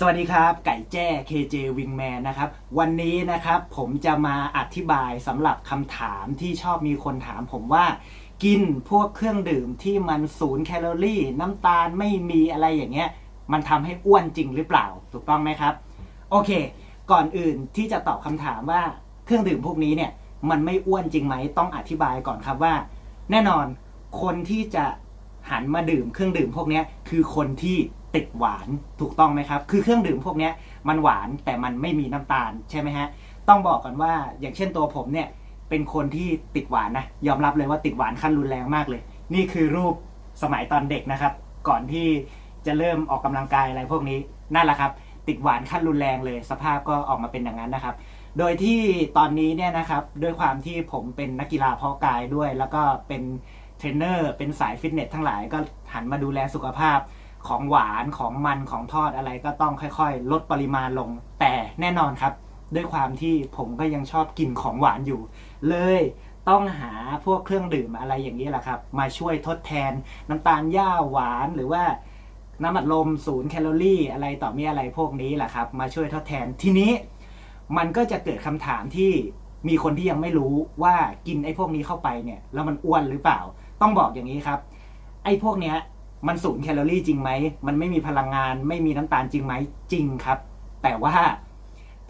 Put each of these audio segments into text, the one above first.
สวัสดีครับไก่แจ้ KJ Wingman นะครับวันนี้นะครับผมจะมาอธิบายสำหรับคำถามที่ชอบมีคนถามผมว่า กินพวกเครื่องดื่มที่มันศูนย์แคลอรี่ น้ำตาลไม่มีอะไรอย่างเงี้ย มันทำให้อ้วนจริงหรือเปล่าถูกต้องไหมครับ โอเค ก่อนอื่นที่จะตอบคำถามว่าเครื่องดื่มพวกนี้เนี่ยมันไม่อ้วนจริงไหมต้องอธิบายก่อนครับว่า แน่นอนคนที่จะหันมาดื่มเครื่องดื่มพวกนี้คือคนที่ ติดหวานถูกต้องไหมครับ คือเครื่องดื่มพวกนี้มันหวานแต่มันไม่มีน้ำตาลใช่ไหมฮะต้องบอกก่อนว่าอย่างเช่นตัวผมเนี่ยเป็นคนที่ติดหวานนะยอมรับเลยว่าติดหวานขั้นรุนแรงมากเลย นี่คือรูปสมัยตอนเด็กนะครับ ก่อนที่จะเริ่มออกกำลังกายอะไรพวกนี้นั่นแหละครับ ติดหวานขั้นรุนแรงเลย สภาพก็ออกมาเป็นอย่างนั้นนะครับ โดยที่ตอนนี้เนี่ยนะครับด้วยความที่ผมเป็นนักกีฬาเพาะกายด้วย แล้วก็เป็นเทรนเนอร์เป็นสายฟิตเนสทั้งหลายก็หันมาดูแลสุขภาพ ของหวานของมันของทอดอะไรก็ต้องค่อยๆ ลดปริมาณลง แต่แน่นอนครับ ด้วยความที่ผมก็ยังชอบกินของหวานอยู่ เลยต้องหาพวกเครื่องดื่มอะไรอย่างนี้แหละครับ มาช่วยทดแทนน้ำตาลหญ้าหวานหรือว่าน้ำอัดลมศูนย์แคลอรี่อะไรต่อมีอะไรพวกนี้แหละครับ มาช่วยทดแทนทีนี้ มันก็จะเกิดคำถามที่มีคนที่ยังไม่รู้ว่ากินไอ้พวกนี้เข้าไปเนี่ย แล้วมันอ้วนหรือเปล่า ต้องบอกอย่างนี้ครับ ไอ้พวกเนี้ย มันศูนย์แคลอรี่จริงไหม มันไม่มีพลังงาน ไม่มีน้ำตาลจริงไหม จริงครับ แต่ว่า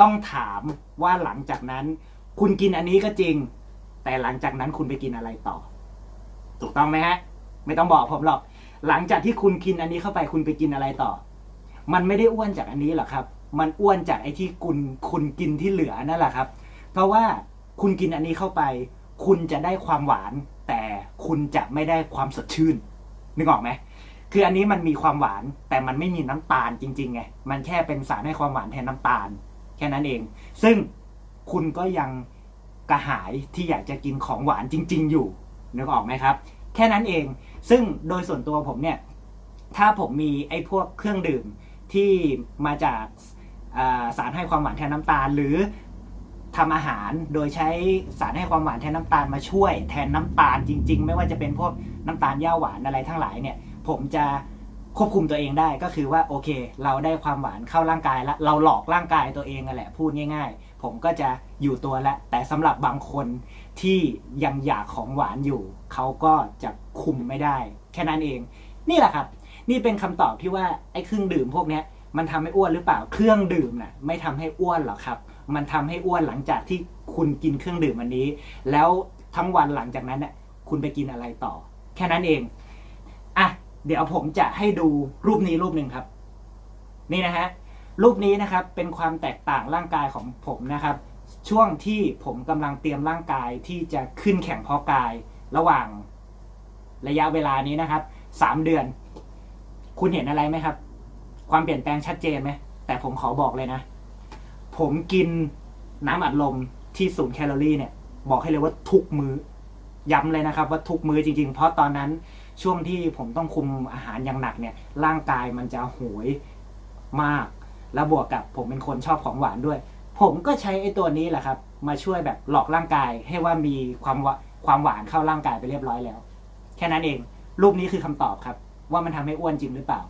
ต้องถามว่าหลังจากนั้น คุณกินอันนี้ก็จริง แต่หลังจากนั้นคุณไปกินอะไรต่อ ถูกต้องไหมฮะ ไม่ต้องบอกผมหรอก หลังจากที่คุณกินอันนี้เข้าไปคุณไปกินอะไรต่อ มันไม่ได้อ้วนจากอันนี้หรอกครับ มันอ้วนจากไอ้ที่คุณคุณกินที่เหลือนั่นแหละครับ เพราะว่าคุณกินอันนี้เข้าไป คุณจะได้ความหวาน แต่คุณจะไม่ได้ความสดชื่น นึกออกไหม คืออันนี้มันมีความหวานแต่มันไม่มีน้ำตาลจริงๆไงมันแค่เป็นสารให้ความหวานแทนน้ำตาล แค่นั้นเอง ซึ่งคุณก็ยังกระหายที่อยากจะกินของหวานจริง ๆ อยู่นึกออกไหมครับ แค่นั้นเอง ซึ่งโดยส่วนตัวผมเนี่ย ถ้าผมมีไอ้พวกเครื่องดื่มที่มาจากาสารให้ความหวานแทนน้ำตาล หรือทำอาหารโดยใช้สารให้ความหวานแทนน้ำตาลมาช่วย แทนน้ำตาลจริง ๆ ไม่ว่าจะเป็นพวกน้ำตาลย่าหวานอะไรทั้งหลายเนี่ย ผมจะควบคุมตัวเองได้ก็คือว่าโอเค เราได้ความหวานเข้าร่างกายแล้วเราหลอกร่างกายตัวเองนั่นแหละพูดง่าย ๆ ผมก็จะอยู่ตัวแล้วแต่สำหรับบางคนที่ยังอยากของหวานอยู่ เขาก็จะคุมไม่ได้ แค่นั้นเอง นี่แหละครับ นี่เป็นคำตอบที่ว่าไอ้เครื่องดื่มพวกเนี้ยมันทำให้อ้วนหรือเปล่าเครื่องดื่มน่ะไม่ทำให้อ้วนหรอกครับ มันทำให้อ้วนหลังจากที่คุณกินเครื่องดื่มอันนี้ แล้วทั้งวันหลังจากนั้นน่ะคุณไปกินอะไรต่อ แค่นั้นเอง เดี๋ยวผมจะให้ดูรูปนี้รูปหนึ่งครับ นี่นะฮะรูปนี้นะครับเป็นความแตกต่างร่างกายของผมนะครับ ช่วงที่ผมกำลังเตรียมร่างกายที่จะขึ้นแข่งเพาะกายระหว่างระยะเวลานี้นะครับสามเดือน คุณเห็นอะไรไหมครับ ความเปลี่ยนแปลงชัดเจนไหมแต่ผมขอบอกเลยนะ ผมกินน้ำอัดลมที่ศูนย์แคลอรี่เนี่ย บอกให้เลยว่าทุกมือ้อย้ำเลยนะครับ ว่าทุกมื้อจริงๆ เพราะตอนนั้น ช่วงที่ผมต้องคุมอาหารอย่างหนักเนี่ย ร่างกายมันจะโหยมาก แล้วบวกกับผมเป็นคนชอบของหวานด้วย ผมก็ใช้ไอ้ตัวนี้แหละครับ มาช่วยแบบหลอกร่างกายให้ว่ามีความความหวานเข้าร่างกายไปเรียบร้อยแล้ว แค่นั้นเอง รูปนี้คือคำตอบครับ ว่ามันทำให้อ้วนจริงหรือเปล่า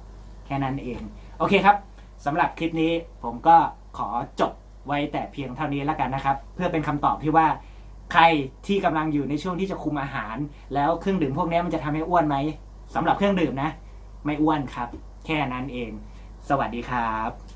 แค่นั้นเอง โอเคครับสำหรับคลิปนี้ผมก็ขอจบไว้แต่เพียงเท่านี้แล้วกันนะครับ เพื่อเป็นคำตอบที่ว่า ใครที่กำลังอยู่ในช่วงที่จะคุมอาหาร แล้วเครื่องดื่มพวกนี้มันจะทำให้อ้วนไหมสำหรับเครื่องดื่มนะ ไม่อ้วนครับ แค่นั้นเอง สวัสดีครับ